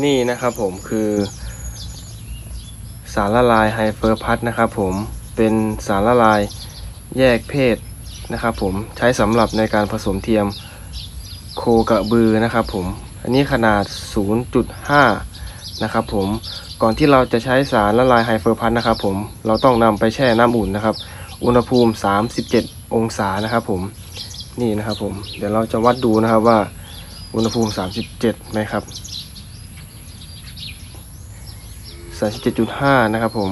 นี่นะครับผมคือ สารละลายไฮเฟอร์พัทนะครับผมเป็นสารละลายแยกเพศนะครับผมใช้สำหรับในการผสมเทียมโคกระบือนะครับผมอันนี้ขนาด 0.5 นะครับผมก่อนที่เราจะใช้สารละลายไฮเฟอร์พัทนะครับผมเราต้องนำไปแช่น้ำอุ่นนะครับ อุณหภูมิ 37 องศานะครับผมนี่นะครับผมเดี๋ยวเราจะวัดดูนะครับว่าอุณหภูมิ 37ไหมครับ 37.5นะครับผม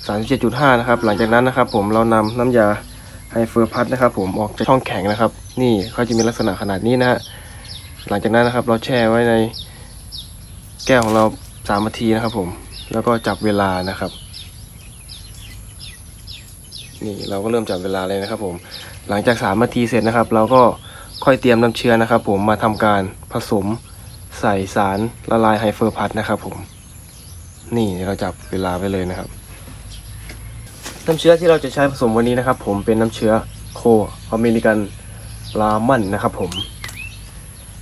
37.5นะครับ หลังจากนั้นนะครับ ผมเรานำน้ำยาไฮเฟอร์พัทนะครับ ผมออกจากช่องแข็งนะครับ นี่เขาจะมีลักษณะขนาดนี้นะฮะหลังจากนั้นนะครับ เราแช่ไว้ในแก้วของเรา3นาทีนะครับผมแล้วก็จับเวลานะครับ นี่เราก็เริ่มจับเวลาเลยนะครับ ผม หลังจาก3นาทีเสร็จนะครับ เราก็ค่อยเตรียมน้ำเชื้อนะครับ ผมมาทำการผสม ใส่สารละลายไฮเฟอร์พัทนะครับผม นี่เราจับเวลาไปเลยนะครับ น้ำเชื้อที่เราจะใช้ผสมวันนี้นะครับ ผมเป็นน้ำเชื้อโคอเมริกันลามันนะครับผม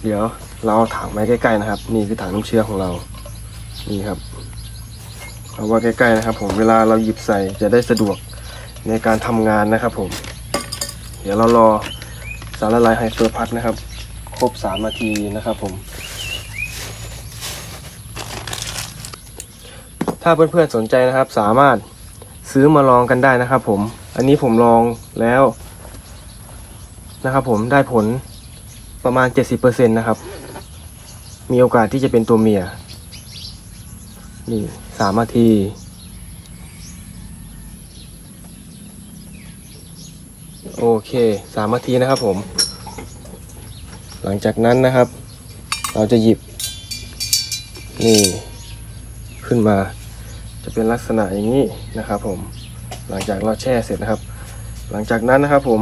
เดี๋ยวเราเอาถังไว้ใกล้ๆนะครับ นี่คือถังน้ำเชื้อของเรา นี่ครับเอาไว้ใกล้ๆนะครับ ผมเวลาเราหยิบใส่จะได้สะดวกในการทำงานนะครับผม เดี๋ยวเรารอสารละลายไฮเฟอร์พัทนะครับ ครบ3นาทีนะครับผม ถ้าเพื่อนๆสนใจนะครับ สามารถซื้อมาลองกันได้นะครับ ผม อันนี้ผมลองแล้วนะครับ ผมได้ผลประมาณ 70%นะครับ มีโอกาสที่จะเป็นตัวเมีย นี่สามนาที โอเคสามนาทีนะครับผม หลังจากนั้นนะครับ เราจะหยิบ นี่ ขึ้นมา จะเป็นลักษณะอย่างนี้นะครับ ผมหลังจากเราแช่เสร็จนะครับ หลังจากนั้นนะครับ ผม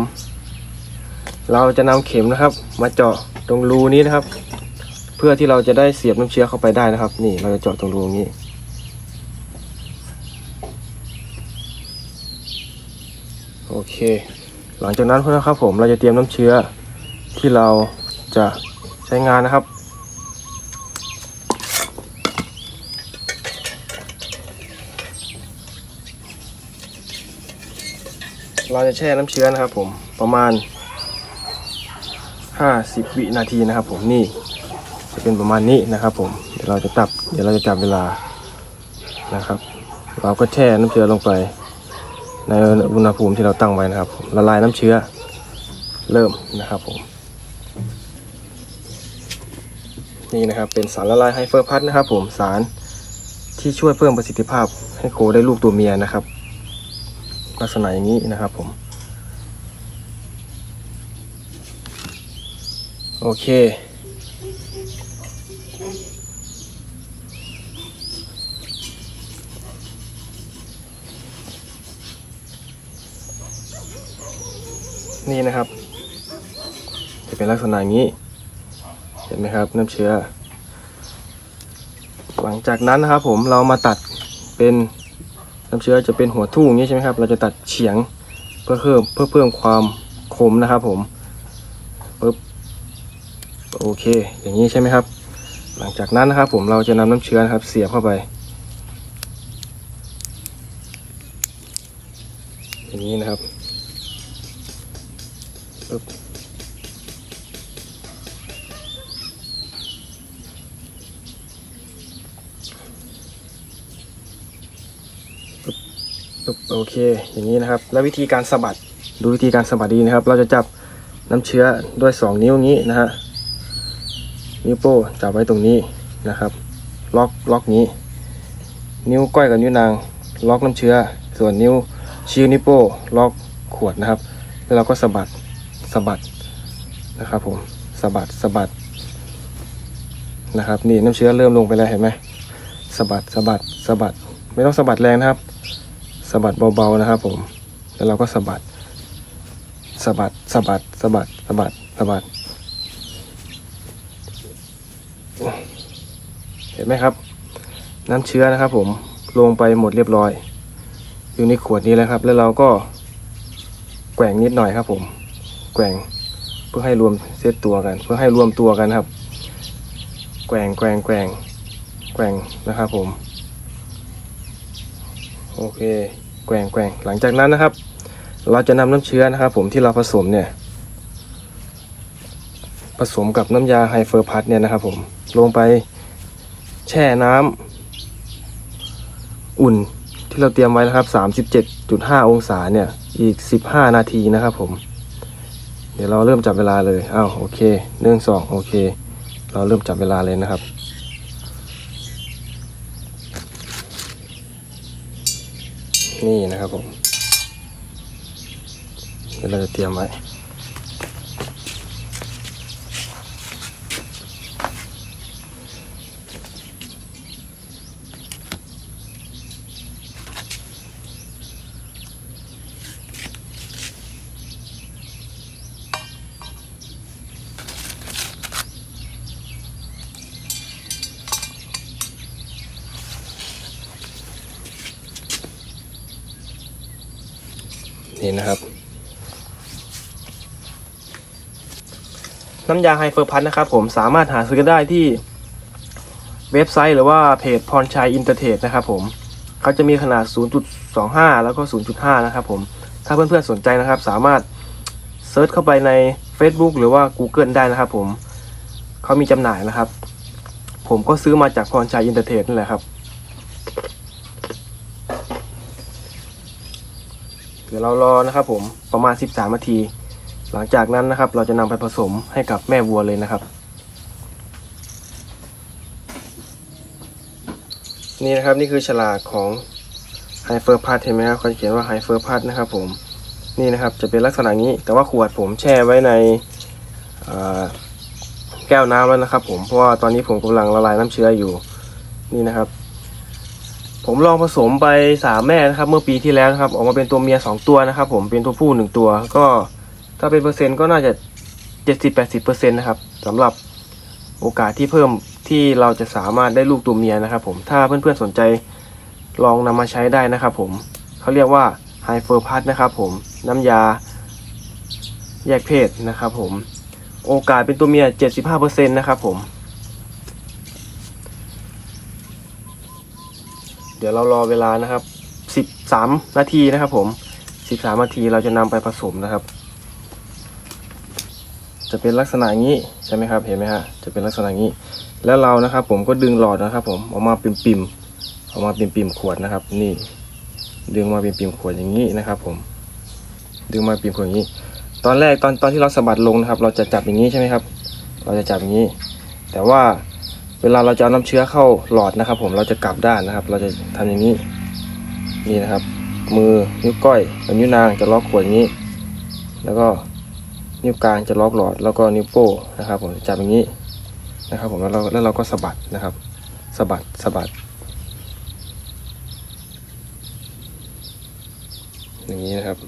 เราจะนำเข็มนะครับ มาเจาะตรงรูนี้นะครับ เพื่อที่เราจะได้เสียบน้ำเชื้อเข้าไปได้นะครับ นี่เราจะเจาะตรงรูนี้โอเค หลังจากนั้นนะครับ ผมเราจะเตรียมน้ำเชื้อที่เราจะใช้งานนะครับ เราจะแช่น้ำเชื้อนะครับ ผมประมาณ 50 วินาทีนะครับ ผมนี่จะเป็นประมาณนี้นะครับ ผมเดี๋ยวเราจะตับเดี๋ยวเราจะจับเวลานะครับ เราก็แช่น้ำเชื้อลงไป ในอุณหภูมิที่เราตั้งไว้นะครับละลายน้ำเชื้อเริ่มนะครับผมนี่นะครับเป็นสารละลายไฮเฟอร์พัทนะครับ ผมสารที่ช่วยเพิ่มประสิทธิภาพให้โคได้ลูกตัวเมียนะครับ ลักษณะอย่างนี้นะครับผม โอเค นี่นะครับ จะเป็นลักษณะอย่างนี้ เห็นไหมครับน้ำเชื้อ หลังจากนั้นนะครับผมเรามาตัดเป็น น้ำเชื้อจะเป็นหัวทุ่งอย่างนี้ใช่ไหมครับ เราจะตัดเฉียงเพื่อเพิ่มเพื่อเพิ่มความคมนะครับผมปึ๊บโอเค อย่างนี้ใช่ไหมครับ หลังจากนั้นนะครับผมเราจะนำน้ำเชื้อนะครับ เสียบเข้าไป อย่างนี้นะครับ โอเค อย่างนี้นะครับ แล้ววิธีการสะบัดดูวิธีการสะบัดดีนะครับ เราจะจับน้ำเชื้อด้วยสองนิ้วนี้นะฮะนิ้วโป้จับไว้ตรงนี้นะครับ ล็อกล็อกนี้ นิ้วก้อยกับนิ้วนาง ล็อกน้ำเชื้อ ส่วนนิ้วชี้นิ้วโป้ล็อกขวดนะครับ แล้วเราก็สะบัดสะบัดนะครับผมสะบัดสะบัดนะครับ นี่น้ำเชื้อเริ่มลงไปแล้วเห็นไหมสะบัดสะบัดสะบัด ไม่ต้องสะบัดแรงนะครับ สะบัดเบาๆนะครับผม แล้วเราก็สะบัดสะบัดสะบัดสะบัดสะบัดสะบัด เห็นไหมครับ น้ำเชื้อนะครับผมลงไปหมดเรียบร้อย อยู่ในขวดนี้แล้วครับ แล้วเราก็แกว่งนิดหน่อยครับผม แกว่งเพื่อให้รวมเซตตัวกัน เพื่อให้รวมตัวกันครับ แกว่งแกว่งแกว่งแกว่งนะครับผม โอเค แกว่งแกว่งหลังจากนั้นนะครับ เราจะนำน้ำเชื้อนะครับ ผมที่เราผสมเนี่ย ผสมกับน้ำยาไฮเฟอร์พัทเนี่ยนะครับ ผมลงไปแช่น้ำอุ่นที่เราเตรียมไว้นะครับ37.5 องศาเนี่ย อีก 15 นาทีนะครับ ผม เดี๋ยวเราเริ่มจับเวลาเลยอ้าวโอเคหนึ่งสองโอเค เราเริ่มจับเวลาเลยนะครับ นี่นะครับผมเดี๋ยวเราจะเตรียมไว้ นี่นะครับ น้ำยาไฮเฟอร์พัทนะครับ ผมสามารถหาซื้อได้ที่เว็บไซต์หรือว่าเพจพรชัยอินเตอร์เทรดนะครับผมเขาจะมีขนาด 0.25 แล้วก็ 0.5 นะครับผม ถ้าเพื่อนๆสนใจนะครับ สามารถเซิร์ชเข้าไปใน Facebook หรือว่า Google ได้นะครับผม เขามีจำหน่ายนะครับ ผมก็ซื้อมาจากพรชัยอินเตอร์เทรดนั่นแหละครับ เดี๋ยวเรารอนะครับผมประมาณ 13นาที หลังจากนั้นนะครับ เราจะนำไปผสมให้กับแม่วัวเลยนะครับ นี่นะครับนี่คือฉลากของไฮเฟอร์พัทเห็นไหมครับเขาจะเขียนว่าไฮเฟอร์พัทนะครับผมนี่นะครับจะเป็นลักษณะนี้แต่ว่าขวดผมแช่ไว้ในแก้วน้ำแล้วนะครับ ผมเพราะว่าตอนนี้ผมกำลังละลายน้ำเชื้ออยู่นี่นะครับ ผมลองผสมไปสามแม่นะครับ เมื่อปีที่แล้วนะครับ ออกมาเป็นตัวเมียสองตัวนะครับ ผมเป็นตัวผู้หนึ่งตัว ก็ถ้าเป็นเปอร์เซ็นต์ก็น่าจะเจ็ดสิบแปดสิบเปอร์เซ็นต์นะครับสำหรับโอกาสที่เพิ่มที่เราจะสามารถได้ลูกตัวเมียนะครับ ผมถ้าเพื่อนๆสนใจลองนำมาใช้ได้นะครับ ผมเขาเรียกว่าไฮเฟอร์พัทนะครับ ผมน้ำยาแยกเพศนะครับ ผมโอกาสเป็นตัวเมียเจ็ดสิบห้าเปอร์เซ็นต์นะครับผม เดี๋ยวเรารอเวลานะครับ13นาทีนะครับ ผม13นาทีเราจะนำไปผสมนะครับ จะเป็นลักษณะงนี้ใช่ไหมครับ เห็นไหมฮะจะเป็นลักษณะงนี้ แล้วเรานะครับ ผมก็ดึงหลอดนะครับ ผมออกมาเป็นปิ่มๆออกมาเป็นปิ่มขวดนะครับ นี่ ดึงมาเป็นปิ่มขวดอย่างนี้นะครับ ผม ดึงมาปิ่มขวดอย่างนี้ ตอนแรกตอนตอนที่เราสะบัดลงนะครับ เราจะจับอย่างนี้ใช่ไหมครับ เราจะจับอย่างนี้ แต่ว่า เวลาเราจะเอาน้ำเชื้อเข้าหลอดนะครับ ผมเราจะกลับด้านนะครับ เราจะทำอย่างนี้นี่นะครับ มือนิ้วก้อยกับนิ้วนางจะล็อกขวดอย่างนี้ แล้วก็นิ้วกลางจะล็อกหลอด แล้วก็นิ้วโป้นะครับ ผมจับอย่างนี้นะครับผมแล้วเราแล้วเราก็สะบัดนะครับสะบัดสะบัด อย่างนี้นะครับ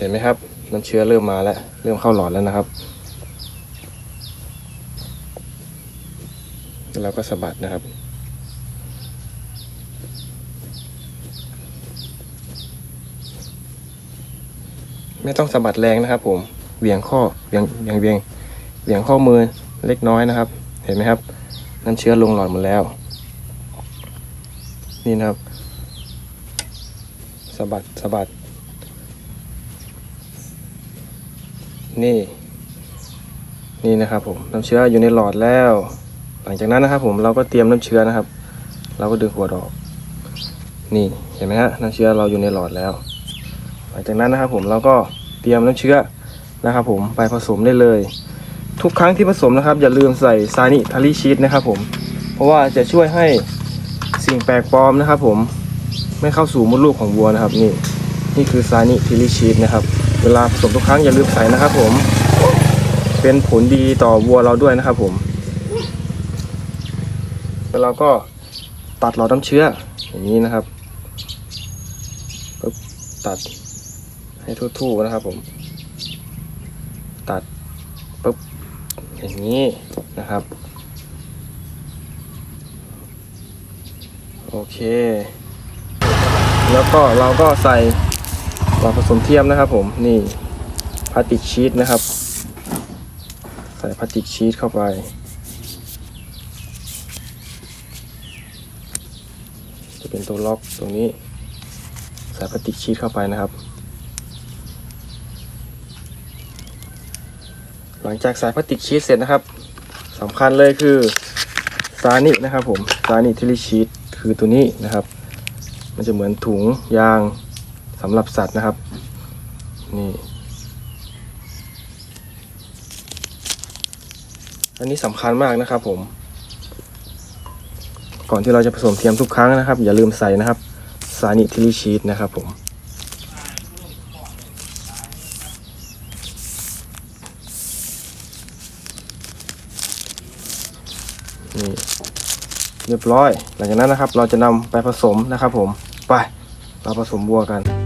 เห็นไหมครับน้ำเชื้อเริ่มมาแล้ว เริ่มเข้าหลอดแล้วนะครับเราก็สะบัดนะครับ ไม่ต้องสะบัดแรงนะครับผมเหวี่ยงข้อเหวี่ยงเหวี่ยงเหวี่ยงเหวี่ยงข้อมือเล็กน้อยนะครับ เห็นไหมครับน้ำเชื้อลงหลอดหมดแล้ว นี่นะครับสะบัดสะบัด นี่ นี่นะครับผมน้ำเชื้ออยู่ในหลอดแล้ว หลังจากนั้นนะครับ ผมเราก็เตรียมน้ำเชื้อนะครับ เราก็ดึงขวดออก นี่เห็นไหมฮะน้ำเชื้อเราอยู่ในหลอดแล้ว หลังจากนั้นนะครับ ผมเราก็เตรียมน้ำเชื้อนะครับ ผมไปผสมได้เลย ทุกครั้งที่ผสมนะครับ อย่าลืมใส่ซานิทาริชีตนะครับ ผม เพราะว่าจะช่วยให้สิ่งแปลกปลอมนะครับ ผมไม่เข้าสู่มดลูกของวัวนะครับ นี่นี่คือซานิทิลิชีตนะครับ เวลาผสมทุกครั้งอย่าลืมใส่นะครับผม เป็นผลดีต่อวัวเราด้วยนะครับผม แล้วเราก็ตัดหลอดน้ำเชื้ออย่างนี้นะครับปึ๊บตัดให้ทั่วๆนะครับผม ตัดปึ๊บอย่างนี้นะครับ โอเค แล้วก็เราก็ใส่ เราผสมเทียมนะครับผมนี่พลาสติกชีตนะครับ ใส่พลาสติกชีตเข้าไป จะเป็นตัวล็อกตรงนี้ ใส่พลาสติกชีตเข้าไปนะครับ หลังจากใส่พลาสติกชีตเสร็จนะครับสำคัญเลยคือซานินะครับผมซานิทิลิชีตคือตัวนี้นะครับ มันจะเหมือนถุงยาง สำหรับสัตว์นะครับ นี่อันนี้สำคัญมากนะครับผม ก่อนที่เราจะผสมเทียมทุกครั้งนะครับ อย่าลืมใส่นะครับซานิทิลิชีตนะครับผมนี่เรียบร้อย หลังจากนั้นนะครับ เราจะนำไปผสมนะครับผม ไป เราผสมบัวกัน